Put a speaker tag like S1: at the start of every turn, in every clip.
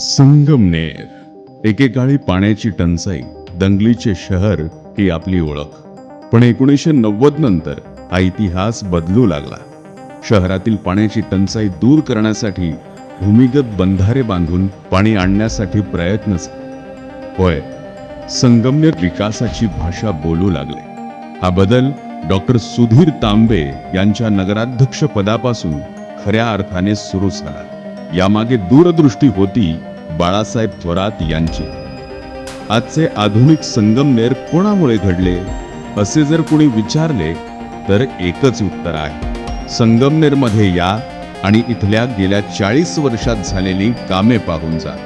S1: संगमनेर एकेकाळी पाण्याची टंचाई दंगलीचे शहर ही आपली ओळख. पण एकोणीसशे नव्वद नंतर हा इतिहास बदलू लागला. शहरातील पाण्याची टंचाई दूर करण्यासाठी भूमिगत बंधारे बांधून पाणी आणण्यासाठी प्रयत्न होय संगमनेर विकासाची भाषा बोलू लागले. हा बदल डॉक्टर सुधीर तांबे यांच्या नगराध्यक्ष पदापासून खऱ्या अर्थाने सुरू झाला. यामागे दूरदृष्टी होती बाळासाहेब थोरात यांची. आजचे आधुनिक संगमनेर कोणामुळे घडले असे जर कोणी विचारले तर एकच उत्तर आहे. संगमनेरमध्ये या आणि इथल्या गेल्या चाळीस वर्षात झालेली कामे पाहून जा.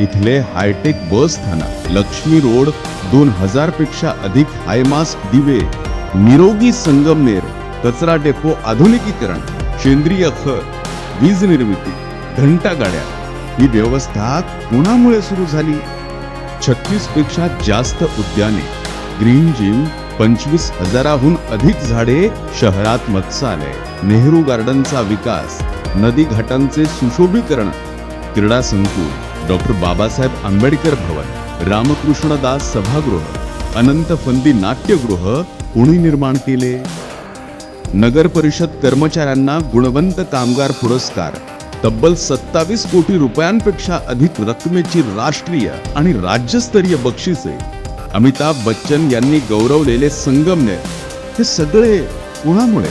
S1: इथले हायटेक बस स्थानक लक्ष्मी रोड दोन हजारपेक्षा अधिक हायमास्क दिवे निरोगी संगमनेर कचरा डेपो आधुनिकीकरण सेंद्रिय खत वीज निर्मिती घंटा गाड्या. ही व्यवस्था कुणामुळे सुरू झाली? छत्तीसपेक्षा जास्त उद्याने ग्रीन जिम पंचवीस हजाराहून अधिक झाडे शहरात मत्स्यालय नेहरू गार्डनचा विकास नदी घाटांचे सुशोभीकरण क्रीडा संकुल डॉक्टर बाबासाहेब आंबेडकर भवन रामकृष्णदास सभागृह अनंत फंदी नाट्यगृह कोणी निर्माण केले? नगर परिषद कर्मचाऱ्यांना गुणवंत कामगार पुरस्कार तब्बल सत्तावीस कोटी रुपयांपेक्षा अधिक रकमेची राष्ट्रीय आणि राज्यस्तरीय बक्षिसे अमिताभ बच्चन यांनी गौरवलेले संगमनेर हे सगळे कुणामुळे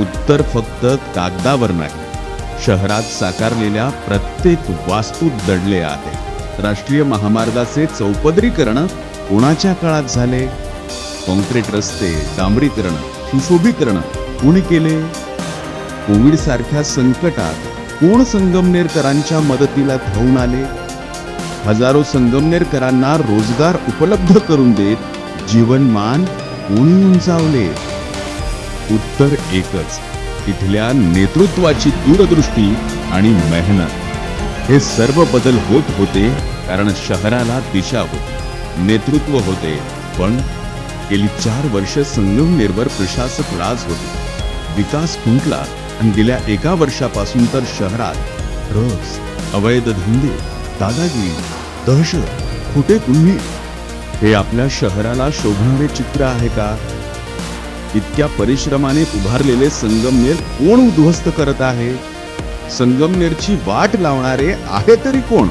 S1: उत्तर फक्त कागदावर नाही शहरात साकारलेल्या प्रत्येक वास्तूत दडले आहे. राष्ट्रीय महामार्गाचे चौपदरीकरण कोणाच्या काळात झाले. कॉन्क्रीट रस्ते डांबरीकरण सुशोभीकरण कोणी केले? कोविड सारख्या संकटात कोण संगमनेरकरांच्या मदतीला धावून आले? हजारो संगमनेरकरांना रोजगार उपलब्ध करून देत जीवनमान कोणी उंचावले उत्तर एकच इथल्या नेतृत्वाची दूरदृष्टी आणि मेहनत. हे सर्व बदल होत होते कारण शहराला दिशा होती नेतृत्व होते. पण गेली चार वर्ष संगमनेरवर प्रशासक राज होते. विकास खुंटला गेल्या एका वर्षापासून तर शहरात ड्रग्स अवैध धंदे दादागिरी दहशत खोटे गुन्हे हे आपल्या शहराला शोभणारे चित्र आहे का? इतक्या परिश्रमाने उभारलेले संगमनेर कोण उद्ध्वस्त करत आहे? संगमनेरची वाट लावणारे आहे तरी कोण?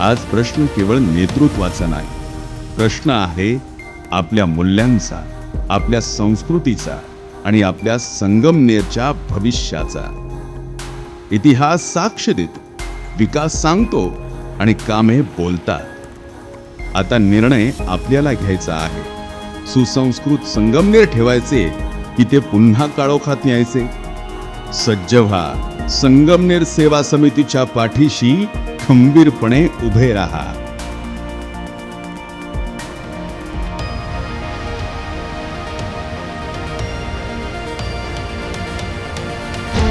S1: आज प्रश्न केवळ नेतृत्वाचा नाही. प्रश्न आहे आपल्या मूल्यांचा आपल्या संस्कृतीचा. आणि आपल्या संगमनेरच्या भविष्याचा. इतिहास साक्ष देतो विकास सांगतो आणि कामे बोलतात. आता निर्णय आपल्याला घ्यायचा आहे. सुसंस्कृत संगमनेर ठेवायचे की ते पुन्हा काळोखात न्यायचे. सज्ज व्हा संगमनेर सेवा समितीच्या पाठीशी खंबीरपणे उभे राहा.